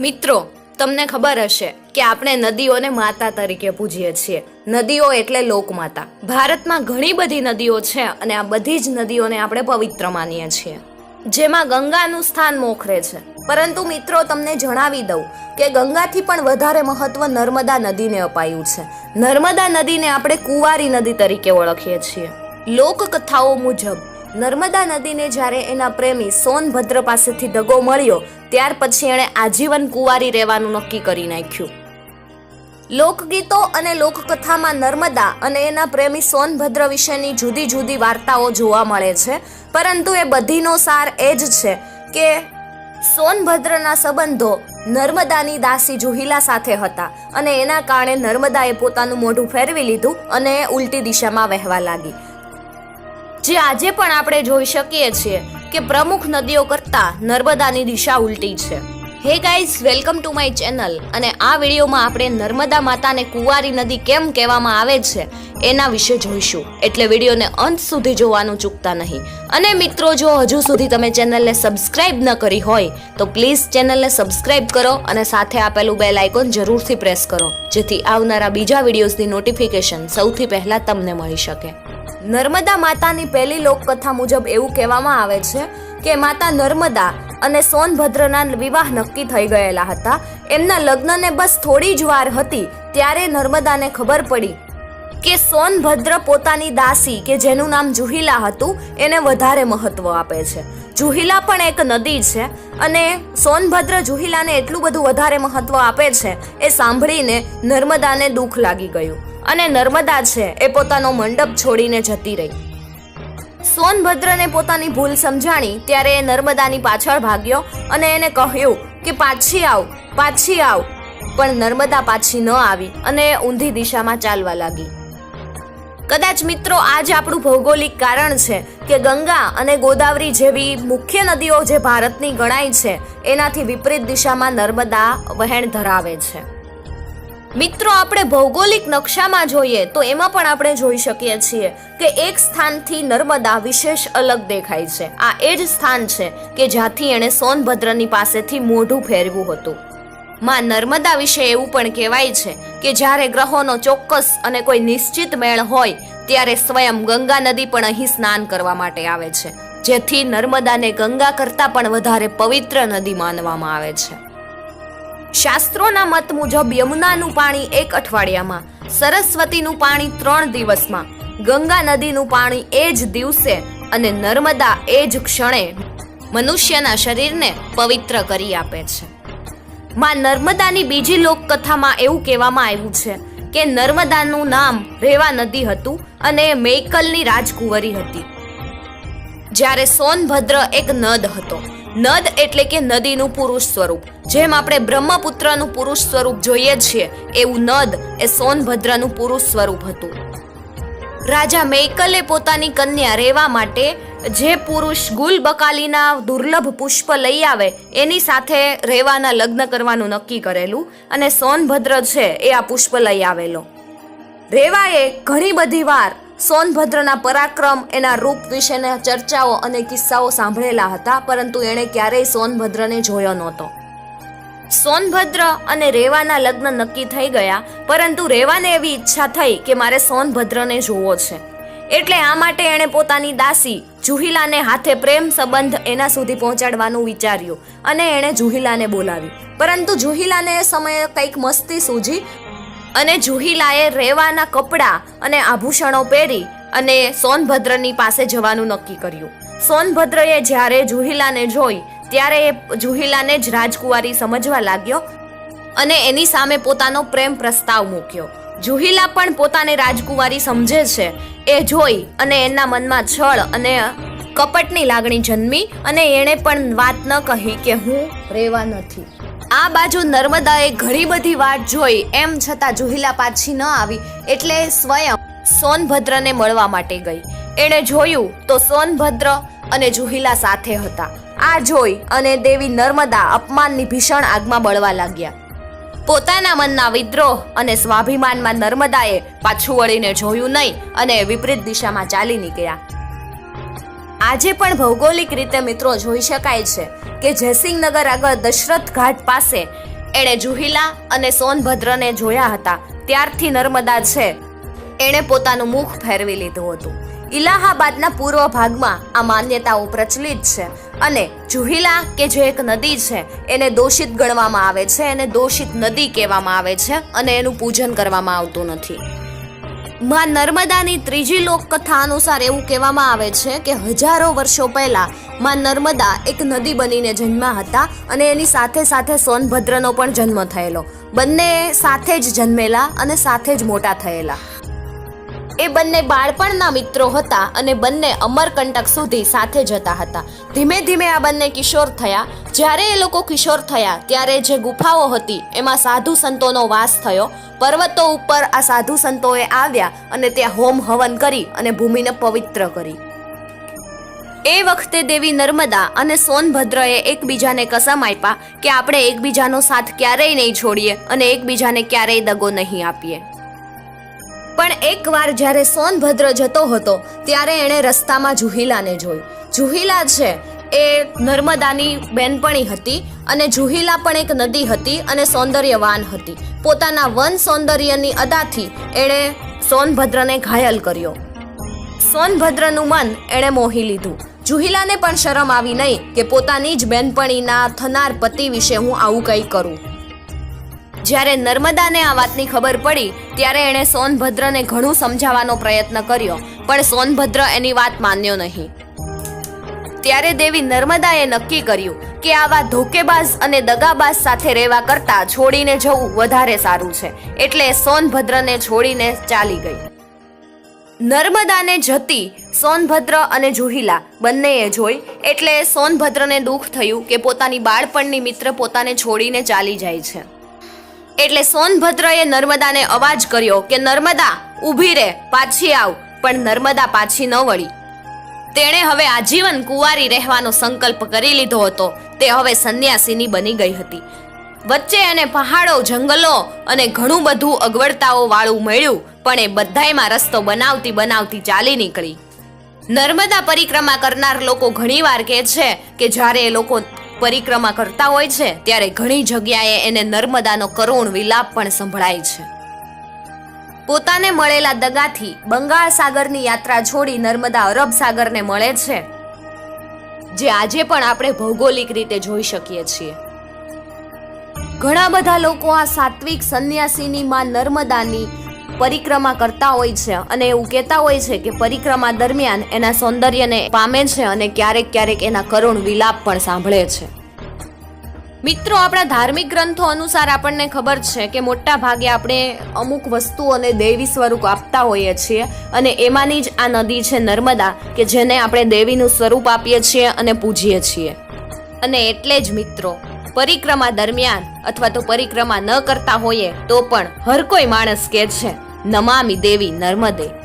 મિત્રો, તમને ખબર હશે કે આપણે નદીઓને માતા તરીકે પૂજીએ છીએ. નદીઓ એટલે લોકમાતા. ભારતમાં ઘણી બધી નદીઓ છે અને આ બધી જ નદીઓને આપણે પવિત્ર માનીએ છીએ. જેમાં ગંગાનું સ્થાન મોખરે છે. પરંતુ મિત્રો, તમને જણાવી દઉં કે ગંગાથી પણ વધારે મહત્વ નર્મદા નદીને અપાયું છે. નર્મદા નદીને આપણે કુંવારી નદી તરીકે ઓળખીએ છીએ. લોકકથાઓ મુજબ નર્મદા નદીને જ્યારે એના પ્રેમી સોનભદ્ર પાસેથી દગો મળ્યો, ત્યાર પછી એણે આજીવન કુંવારી રહેવાનું નક્કી કરી નાખ્યું. લોકગીતો અને લોકકથામાં નર્મદા અને એના પ્રેમી સોનભદ્ર વિશેની જુદી જુદી વાર્તાઓ જોવા મળે છે, પરંતુ એ બધીનો સાર એ જ છે કે સોનભદ્રના સંબંધો નર્મદાની દાસી જુહિલા સાથે હતા અને એના કારણે નર્મદાએ પોતાનું મોઢું ફેરવી લીધું અને ઉલટી દિશામાં વહેવા લાગી. જે આજે પણ આપણે જોઈ શકીએ છીએ કે પ્રમુખ નદીઓ કરતાં નર્મદાની દિશા ઉલટી છે. Hey guys, welcome to my channel. અને આ વિડીયોમાં આપણે નર્મદા માતાને કુંવારી નદી કેમ કહેવામાં આવે છે એના વિશે જોઈશું. એટલે વિડીયોને અંત સુધી જોવાનું ચૂકતા નહીં. અને મિત્રો, જો હજુ સુધી તમે ચેનલને સબસ્ક્રાઇબ ન કરી હોય, તો પ્લીઝ ચેનલને સબસ્ક્રાઇબ કરો અને સાથે આપેલું બેલ આઇકોન જરૂરથી પ્રેસ કરો, જેથી આવનારા બીજા વિડીયોઝની નોટિફિકેશન સૌથી પહેલાં તમને મળી શકે. નર્મદા માતાની પહેલી લોકકથા મુજબ એવું કહેવામાં આવે છે કે માતા નર્મદા અને સોનભદ્રના વિવાહ નક્કી થઈ ગયેલા હતા. એમના લગ્નને બસ થોડી જ વાર હતી ત્યારે નર્મદાને ખબર પડી કે સોનભદ્ર પોતાની દાસી કે જેનું નામ જુહિલા હતું એને વધારે મહત્વ આપે છે. જુહિલા પણ એક નદી છે અને સોનભદ્ર જુહિલાને એટલું બધું વધારે મહત્વ આપે છે એ સાંભળીને નર્મદાને દુઃખ લાગી ગયું. અને નર્મદા છે, એ પોતાનો મંડપ છોડીને જતી રહી. સોનભદ્રને પોતાની ભૂલ સમજાણી ત્યારે એ નર્મદાની પાછળ ભાગ્યો અને એને કહ્યું કે, પાછી આવ પાછી આવ. પણ નર્મદા પાછી ન આવી અને એ ઊંધી દિશામાં ચાલવા લાગી. કદાચ મિત્રો આ જ આપણું ભૌગોલિક કારણ છે કે ગંગા અને ગોદાવરી જેવી મુખ્ય નદીઓ જે ભારતની ગણાય છે, એનાથી વિપરીત દિશામાં નર્મદા વહેણ ધરાવે છે. મિત્રો, આપણે ભૌગોલિક નકશામાં જોઈએ તો એમાં પણ આપણે જોઈ શકીએ છીએ કે એક સ્થાનથી નર્મદા વિશેષ અલગ દેખાય છે. આ એ જ સ્થાન છે કે જ્યાંથી એણે સોનભદ્રની પાસેથી મોઢું ફેરવ્યું હતું. માં નર્મદા વિશે એવું પણ કહેવાય છે કે જ્યારે ગ્રહોનો ચોક્કસ અને કોઈ નિશ્ચિત મેળ હોય, ત્યારે સ્વયં ગંગા નદી પણ અહીં સ્નાન કરવા માટે આવે છે. જેથી નર્મદાને ગંગા કરતાં પણ વધારે પવિત્ર નદી માનવામાં આવે છે. શાસ્ત્રોના મત મુજબ યમુનાનું પાણી એક અઠવાડિયામાં, સરસ્વતીનું પાણી ત્રણ દિવસમાં, ગંગા નદીનું પાણી એ જ દિવસે અને નર્મદા એ જ ક્ષણે મનુષ્યના શરીરને પવિત્ર કરી આપે છે. માં નર્મદાની બીજી લોકકથામાં એવું કહેવામાં આવ્યું છે કે નર્મદાનું નામ રેવા નદી હતું અને મેકલની રાજકુંવરી હતી. જ્યારે સોનભદ્ર એક નદ હતો નદ એટલે કે નદીનું પુરુષ સ્વરૂપ. જેમ આપણે બ્રહ્મપુત્રનું પુરુષ સ્વરૂપ જોઈએ છીએ, એવું નદ એ સોનભદ્રનું પુરુષ સ્વરૂપ હતું. રાજા મેકલે પોતાની કન્યા રહેવા માટે જે પુરુષ ગુલબકાલીના દુર્લભ પુષ્પ લઈ આવે, એની સાથે રેવાના લગ્ન કરવાનું નક્કી કરેલું અને સોનભદ્ર છે એ આ પુષ્પ લઈ આવેલો. રેવાએ ઘણી બધી વાર સોનભદ્રના પરાક્રમ એના રૂપ વિશેના ચર્ચાઓ અને કિસ્સાઓ સાંભળેલા હતા, પરંતુ એણે ક્યારેય સોનભદ્રને જોયો નહોતો. સોનભદ્ર અને રેવાના લગ્ન નક્કી થઈ ગયા, પરંતુ રેવાને એવી ઈચ્છા થઈ કે મારે સોનભદ્રને જોવો છે. એટલે આ માટે એણે પોતાની દાસી જુહિલાને હાથે પ્રેમ સંબંધ એના સુધી પહોંચાડવાનું વિચાર્યું અને એણે જુહિલાને બોલાવી. પરંતુ જુહિલાને એ સમયે કંઈક મસ્તી સૂજી અને જુહિલાએ રેવાના કપડાં અને આભૂષણો પહેરી અને સોનભદ્રની પાસે જવાનું નક્કી કર્યું. સોનભદ્રએ જ્યારે જુહિલાને જોઈ, ત્યારે એ જુહિલાને જ રાજકુંવારી સમજવા લાગ્યો અને એની સામે પોતાનો પ્રેમ પ્રસ્તાવ મૂક્યો. જુહિલા પણ પોતાને રાજકુવારી સમજે છે. એ જોઈ અને એના મનમાં છળ અને કપટની લાગણી જન્મી અને એણે પણ વાત ન કહી કે હું રેવા નથી. આ બાજુ નર્મદાએ ઘણી બધી વાત જોઈ, એમ છતાં જુહિલા પાછી ન આવી, એટલે સ્વયં સોનભદ્રને મળવા માટે ગઈ. એણે જોયું તો સોનભદ્ર અને જુહિલા સાથે હતા. આ જોઈ અને દેવી નર્મદા અપમાનની ભીષણ આગમાં બળવા લાગ્યા. પોતાના મનના વિદ્રોહ અને સ્વાભિમાનમાં નર્મદાએ પાછું વળીને જોયું નહીં અને વિપરીત દિશામાં ચાલી નીકળ્યા. આજે પણ ભૌગોલિક રીતે મિત્રો જોઈ શકાય છે કે જયસિંહનગર આગળ દશરથ ઘાટ પાસે એણે જુહિલા અને સોનભદ્રને જોયા હતા. ત્યારથી નર્મદા છે. એણે પોતાનું મુખ ફેરવી લીધું હતું. ઇલાહાબાદના પૂર્વ ભાગમાં આ માન્યતાઓ પ્રચલિત છે અને જુહિલા, કે જે એક નદી છે, એને દોષિત ગણવામાં આવે છે, એને દોષિત નદી કહેવામાં આવે છે અને એનું પૂજન કરવામાં આવતું નથી. માં નર્મદાની ત્રીજી લોકકથા અનુસાર એવું કહેવામાં આવે છે કે હજારો વર્ષો પહેલા માં નર્મદા એક નદી બનીને જન્મ્યા હતા અને એની સાથે સાથે સોનભદ્રનો પણ જન્મ થયેલો. બંને સાથે જ જન્મેલા અને સાથે જ મોટા થયેલા. એ બંને બાળપણના મિત્રો હતા અને બંને અમરકંટક સુધી સાથે જતા હતા. ધીમે ધીમે આ બંને કિશોર થયા. જ્યારે એ લોકો કિશોર થયા, ત્યારે જે ગુફાઓ હતી, એમાં સાધુ સંતોનો વાસ થયો. પર્વતો ઉપર આ સાધુ સંતોએ આવ્યા અને ત્યાં હોમ હવન કરી અને ભૂમિને પવિત્ર કરી. એ વખતે દેવી નર્મદા અને સોનભદ્રએ એકબીજાને કસમ આપ્યા કે આપણે એકબીજાનો સાથ ક્યારેય નહીં છોડીએ અને એકબીજાને ક્યારેય દગો નહીં આપીએ. પણ એકવાર જ્યારે સોનભદ્ર જતો હતો, ત્યારે એણે રસ્તામાં જુહિલાને જોઈ જુહિલા છે એ નર્મદાની બેનપણી હતી અને જુહિલા પણ એક નદી હતી અને સૌંદર્યવાન હતી. પોતાના વન સૌંદર્યની અદાથી એણે સોનભદ્રને ઘાયલ કર્યો. સોનભદ્રનું મન એણે મોહી લીધું. જુહિલાને પણ શરમ આવી નહીં કે પોતાની જ બેનપણીના થનાર પતિ વિશે હું આવું કંઈ કરું. જ્યારે નર્મદાને આ વાતની ખબર પડી, ત્યારે એણે સોનભદ્રને ઘણું સમજાવવાનો પ્રયત્ન કર્યો, પણ સોનભદ્ર એની વાત માન્યો નહીં. ત્યારે દેવી નર્મદાએ નક્કી કર્યું કે આવા ધોકેબાજ અને દગાબાજ સાથે રહેવા કરતાં છોડીને જવું વધારે સારું છે, એટલે સોનભદ્રને છોડીને ચાલી ગઈ. નર્મદાને જતી સોનભદ્ર અને જુહિલા બંનેએ જોઈ, એટલે સોનભદ્રને દુઃખ થયું કે પોતાની બાળપણની મિત્ર પોતાને છોડીને ચાલી જાય છે. એટલે સોનભદ્રએ નર્મદાને અવાજ કર્યો કે નર્મદા, ઊભી રહે પાછી આવ. પણ નર્મદા પાછી ન વળી. તેણે હવે આજીવન કુંવારી રહેવાનો સંકલ્પ કરી લીધો હતો. તે હવે સંન્યાસીની બની ગઈ હતી. વચ્ચે એને પહાડો, જંગલો અને ઘણું બધું અગવડતાઓ વાળું મળ્યું, પણ એ બધાયમાં રસ્તો બનાવતી બનાવતી ચાલી નીકળી. નર્મદા પરિક્રમા કરનાર લોકો ઘણીવાર કહે છે કે જ્યારે એ લોકો પરિક્રમા કરતા હોય છે, ત્યારે ઘણી જગ્યાએ એને નર્મદાનો કરુણ વિલાપ પણ સંભળાય છે. પોતાને મળેલા દગાથી બંગાળ સાગરની યાત્રા છોડી નર્મદા અરબ સાગરને મળે છે, જે આજે પણ આપણે ભૌગોલિક રીતે જોઈ શકીએ છીએ. ઘણા બધા લોકો આ સાત્વિક સંન્યાસીની માં નર્મદાની પરિક્રમા કરતા હોય છે અને એવું કહેતા હોય છે કે પરિક્રમા દરમિયાન એના સૌંદર્યને પામે છે અને ક્યારેક ક્યારેક એના કરુણ વિલાપ પણ સાંભળે છે. મિત્રો, આપણા ધાર્મિક ગ્રંથો અનુસાર આપણને ખબર છે કે મોટા ભાગે આપણે અમુક વસ્તુઓને દેવી સ્વરૂપ આપતા હોઈએ છીએ અને એમાંની જ આ નદી છે નર્મદા કે જેને આપણે દેવીનું સ્વરૂપ આપીએ છીએ અને પૂજીએ છીએ. અને એટલે જ મિત્રો, પરિક્રમા દરમિયાન અથવા તો પરિક્રમા ન કરતા હોઈએ તો પણ હર કોઈ માણસ કહે છે નમામી દેવી નર્મદે.